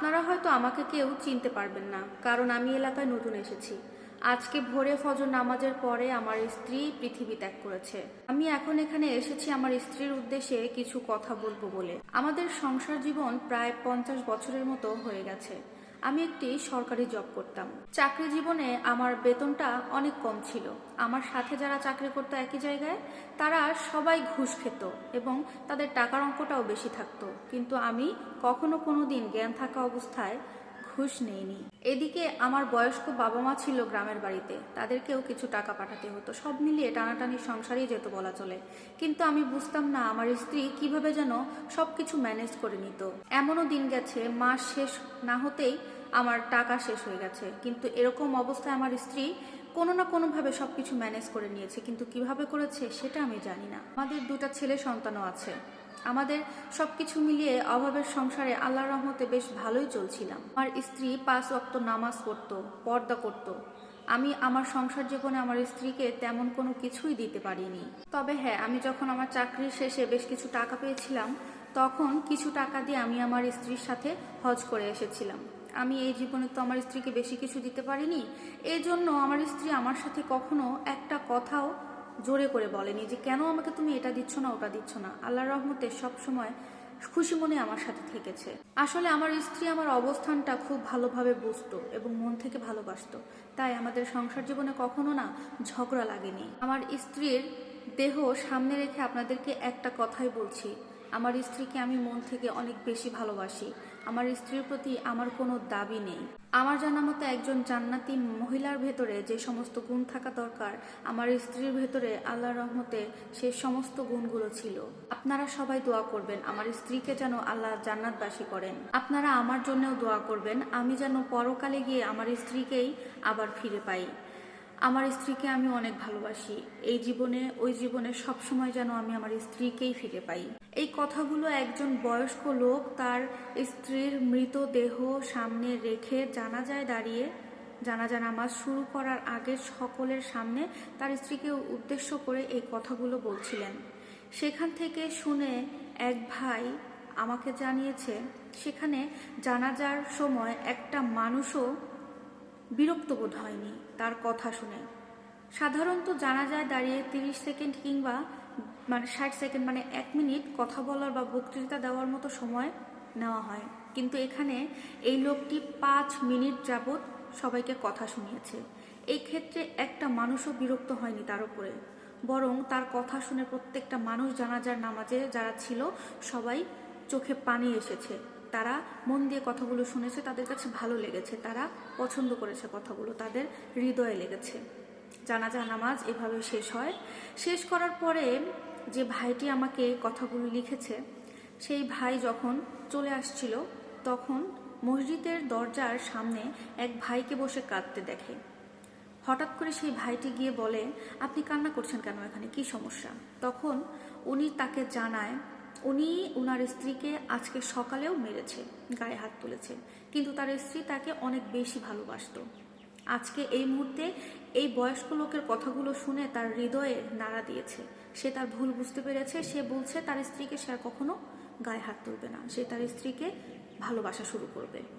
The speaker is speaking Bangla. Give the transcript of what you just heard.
আপনারা হয়তো আমাকে কেউ চিনতে পারবেন না, কারণ আমি এলাকায় নতুন এসেছি। আজকে ভোরে ফজর নামাজের পরে আমার স্ত্রী পৃথিবী ত্যাগ করেছে। আমি এখন এখানে এসেছি আমার স্ত্রীর উদ্দেশ্যে কিছু কথা বলব বলে। আমাদের সংসার জীবন প্রায় পঞ্চাশ বছরের মতো হয়ে গেছে। আমি একটি সরকারি জব করতাম। চাকরি জীবনে আমার বেতনটা অনেক কম ছিল। আমার সাথে যারা চাকরি করতো একই জায়গায়, তারা সবাই ঘুষ খেত এবং তাদের টাকার অঙ্কটাও বেশি থাকতো। কিন্তু আমি কখনো কোনো দিন জ্ঞান থাকা অবস্থায় ঘুষ নেইনি এদিকে আমার বয়স্ক বাবা মা ছিল গ্রামের বাড়িতে। তাদেরকেও কিছু টাকা পাঠাতে হতো। সব মিলিয়ে টানাটানি সংসারই যেত বলা চলে। কিন্তু আমি বুঝতাম না আমার স্ত্রী কীভাবে যেন সব কিছু ম্যানেজ করে নিত। এমনও দিন গেছে, মাস শেষ না হতেই আমার টাকা শেষ হয়ে গেছে। কিন্তু এরকম অবস্থায় আমার স্ত্রী কোনো না কোনোভাবে সব কিছু ম্যানেজ করে নিয়েছে। কিন্তু কীভাবে করেছে সেটা আমি জানি না। আমাদের দুটা ছেলে সন্তানও আছে। আমাদের সবকিছু মিলিয়ে অভাবের সংসারে আল্লাহর রহমতে বেশ ভালোই চলছিলাম। আমার স্ত্রী পাঁচ ওয়াক্ত নামাজ পড়তো, পর্দা করত। আমি আমার সংসার জীবনে আমার স্ত্রীকে তেমন কোনো কিছুই দিতে পারিনি। তবে হ্যাঁ আমি যখন আমার চাকরির শেষে বেশ কিছু টাকা পেয়েছিলাম, তখন কিছু টাকা দিয়ে আমি আমার স্ত্রীর সাথে হজ করে এসেছিলাম। আমি এই জীবনে তো আমার স্ত্রীকে বেশি কিছু দিতে পারিনি। এই জন্য আমার স্ত্রী আমার সাথে কখনো একটা কথাও জোরে করে বলেনি যে, কেন আমাকে তুমি এটা দিচ্ছ না, ওটা দিচ্ছ না? আল্লাহর রহমতে সব সময় খুশি মনে আমার সাথে থেকেছে। আসলে আমার স্ত্রী আমার অবস্থানটা খুব ভালোভাবে বুঝতো এবং মন থেকে ভালোবাসত। তাই আমাদের সংসার জীবনে কখনো না ঝগড়া লাগেনি। আমার স্ত্রীর দেহ সামনে রেখে আপনাদেরকে একটা কথাই বলছি। আমার স্ত্রীকে আমি মন থেকে অনেক বেশি ভালোবাসি। আমার স্ত্রীর প্রতি আমার কোনো দাবি নেই। আমার জানা মতো একজন জান্নাতি মহিলার ভেতরে যে সমস্ত গুণ থাকা দরকার, আমার স্ত্রীর ভেতরে আল্লাহ রহমতে সে সমস্ত গুণগুলো ছিল। আপনারা সবাই দোয়া করবেন, আমার স্ত্রীকে যেন আল্লাহ জান্নাতবাসী করেন। আপনারা আমার জন্যও দোয়া করবেন, আমি যেন পরকালে গিয়ে আমার স্ত্রীকেই আবার ফিরে পাই। আমার স্ত্রীকে আমি অনেক ভালোবাসি। এই জীবনে, ওই জীবনে সব সময় যেন আমি আমার স্ত্রীকেই ফিরে পাই। এই কথাগুলো একজন বয়স্ক লোক তার স্ত্রীর মৃতদেহ সামনে রেখে জানাজায় দাঁড়িয়ে জানাজা নামাজ শুরু করার আগে সকলের সামনে তার স্ত্রীকে উদ্দেশ্য করে এই কথাগুলো বলছিলেন। সেখান থেকে শুনে এক ভাই আমাকে জানিয়েছে, সেখানে জানাজার সময় একটা মানুষও বিরক্ত বোধ হয়নি তার কথা শুনে। সাধারণত জানা যায় দাঁড়িয়ে তিরিশ সেকেন্ড কিংবা মানে ষাট সেকেন্ড মানে এক মিনিট কথা বলার বা বক্তৃতা দেওয়ার মতো সময় নেওয়া হয়। কিন্তু এখানে এই লোকটি পাঁচ মিনিট যাবৎ সবাইকে কথা শুনিয়েছে। এই ক্ষেত্রে একটা মানুষও বিরক্ত হয়নি তার উপরে। বরং তার কথা শুনে প্রত্যেকটা মানুষ জানাজার নামাজে যারা ছিল সবাই চোখে পানি এসেছে। তারা মন দিয়ে কথাগুলো শুনেছে, তাদের কাছে ভালো লেগেছে। তারা পছন্দ করেছে কথাগুলো, তাদের হৃদয়ে লেগেছে। জানাজা নামাজ এভাবে শেষ হয়। শেষ করার পরে যে ভাইটি আমাকে কথাগুলো লিখেছে, সেই ভাই যখন চলে আসছিল, তখন মসজিদের দরজার সামনে এক ভাইকে বসে কাঁদতে দেখে। হঠাৎ করে সেই ভাইটি গিয়ে বলে, আপনি কান্না করছেন কেন এখানে? কি সমস্যা? তখন উনি তাকে জানায় উনি ওনার স্ত্রীকে আজকে সকালেও মেরেছে, গায়ে হাত তুলেছে। কিন্তু তার স্ত্রী তাকে অনেক বেশি ভালোবাসত। আজকে এই মুহূর্তে এই বয়স্ক লোকের কথাগুলো শুনে তার হৃদয়ে নাড়া দিয়েছে। সে তার ভুল বুঝতে পেরেছে, সে বলছে তার স্ত্রীকে সে আর কখনো গায়ে হাত তুলবে না। সে তার স্ত্রীকে ভালোবাসা শুরু করবে।